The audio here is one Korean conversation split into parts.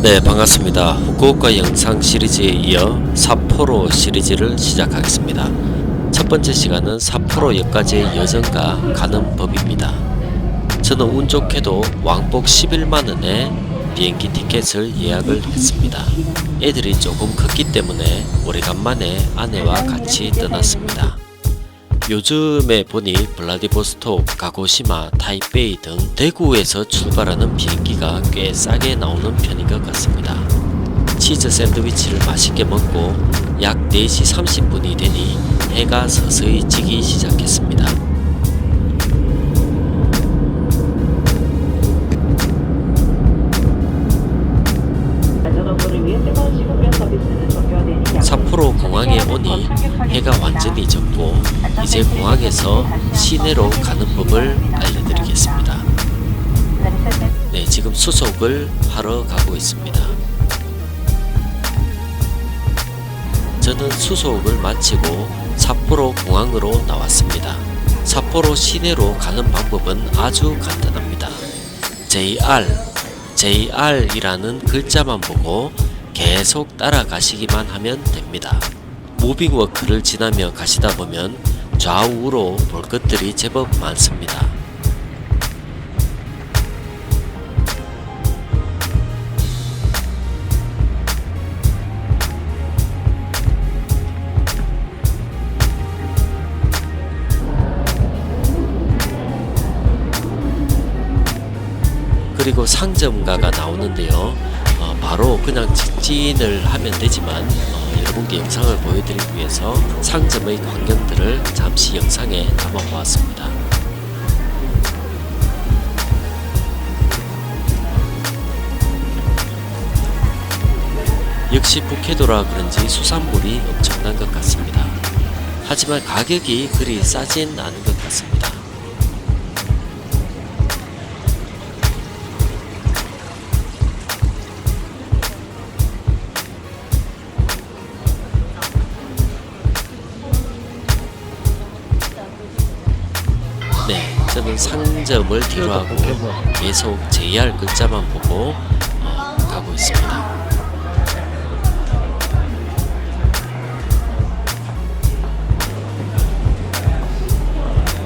네 반갑습니다. 후쿠오카 영상 시리즈에 이어 삿포로 시리즈를 시작하겠습니다. 첫 번째 시간은 삿포로역까지의 여정과 가는 법입니다. 저는 운 좋게도 왕복 11만원에 비행기 티켓을 예약을 했습니다. 애들이 조금 컸기 때문에 오래간만에 아내와 같이 떠났습니다 요즘에 보니 블라디보스톡, 가고시마, 타이베이 등 대구에서 출발하는 비행기가 꽤 싸게 나오는 편인 것 같습니다. 치즈 샌드위치를 맛있게 먹고 약 4시 30분이 되니 해가 서서히 지기 시작했습니다. 해가 완전히 졌고 이제 공항에서 시내로 가는 법을 알려드리겠습니다. 네, 지금 수속을 하러 가고 있습니다. 저는 수속을 마치고 삿포로 공항으로 나왔습니다. 삿포로 시내로 가는 방법은 아주 간단합니다. JR, JR이라는 글자만 보고 계속 따라가시기만 하면 됩니다. 무빙워크를 지나며 가시다 보면 좌우로 볼 것들이 제법 많습니다. 그리고 상점가가 나오는데요. 어, 바로 그냥 직진을 하면 되지만 어, 여러분께 영상을 보여드리기 위해서 상점의 광경들을 잠시 영상에 담아보았습니다. 역시 북해도라 그런지 수산물이 엄청난 것 같습니다. 하지만 가격이 그리 싸진 않은 것 같습니다. 상점을 뒤로 하고 계속 JR 글자만 보고 어, 가고 있습니다.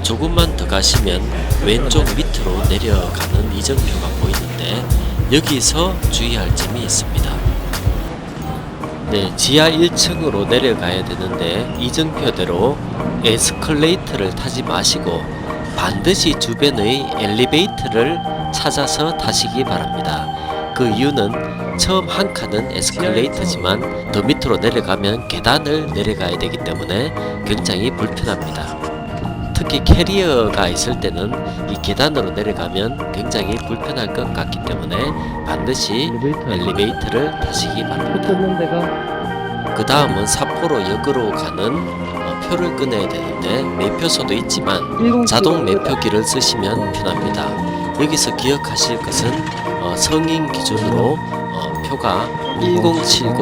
조금만 더 가시면 왼쪽 밑으로 내려가는 이정표가 보이는데 여기서 주의할 점이 있습니다. 네, 지하 1층으로 내려가야 되는데 이정표대로 에스컬레이터를 타지 마시고 반드시 주변의 엘리베이터를 찾아서 타시기 바랍니다. 그 이유는 처음 한 칸은 에스컬레이터지만 더 밑으로 내려가면 계단을 내려가야 되기 때문에 굉장히 불편합니다. 특히 캐리어가 있을 때는 이 계단으로 내려가면 굉장히 불편할 것 같기 때문에 반드시 엘리베이터를 타시기 바랍니다. 그 다음은 삿포로 역으로 가는 어, 표를 끊어야 되는데 매표소도 있지만 10 자동 매표기를 쓰시면 편합니다. 여기서 기억하실 것은 어, 성인 기준으로 어, 표가 1070,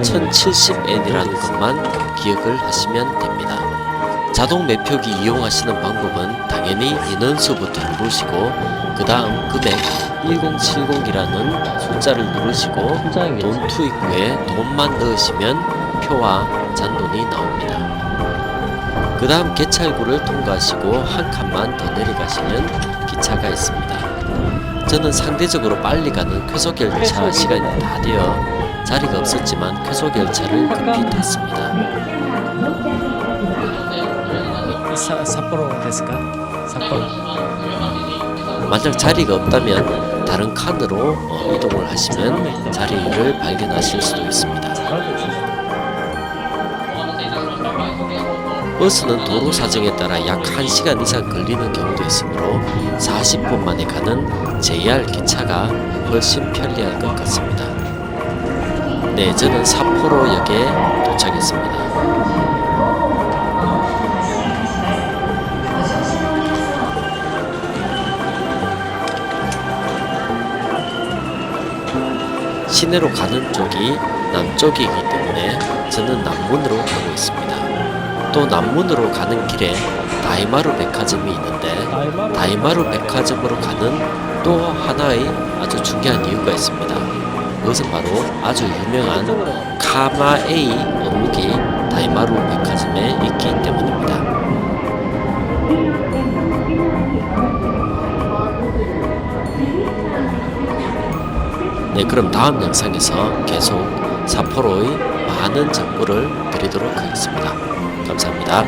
1070N이라는 것만 기억을 하시면 됩니다. 자동 매표기 이용하시는 방법은 당연히 인원수부터 누르시고 그 다음 금액 1070이라는 숫자를 누르시고. 돈 투입구에 돈만 넣으시면 표와 잔돈이 나옵니다. 그 다음 개찰구를 통과하시고 한 칸만 더 내려가시면 기차가 있습니다. 저는 상대적으로 빨리 가는 쾌속열차 시간이 다 되어 자리가 없었지만 쾌속열차를 급히 탔습니다. 사, 삿포로 됐을까? 삿포로 만약 자리가 없다면 다른 칸으로 어, 이동을 하시면 자리를 발견하실 수도 있습니다. 버스는 도로 사정에 따라 약 1시간 이상 걸리는 경우도 있으므로 40분 만에 가는 JR 기차가 훨씬 편리할 것 같습니다. 네, 저는 삿포로역에 도착했습니다. 시내로 가는 쪽이 남쪽이기 때문에 저는 남문으로 가고 있습니다. 또 남문으로 가는 길에 다이마루 백화점이 있는데 다이마루 백화점으로 가는 또 하나의 아주 중요한 이유가 있습니다. 그것은 바로 아주 유명한 카마에이 어묵이 다이마루 백화점에 있기 때문입니다. 네, 그럼 다음 영상에서 계속 삿포로의 많은 정보를 드리도록 하겠습니다. 감사합니다.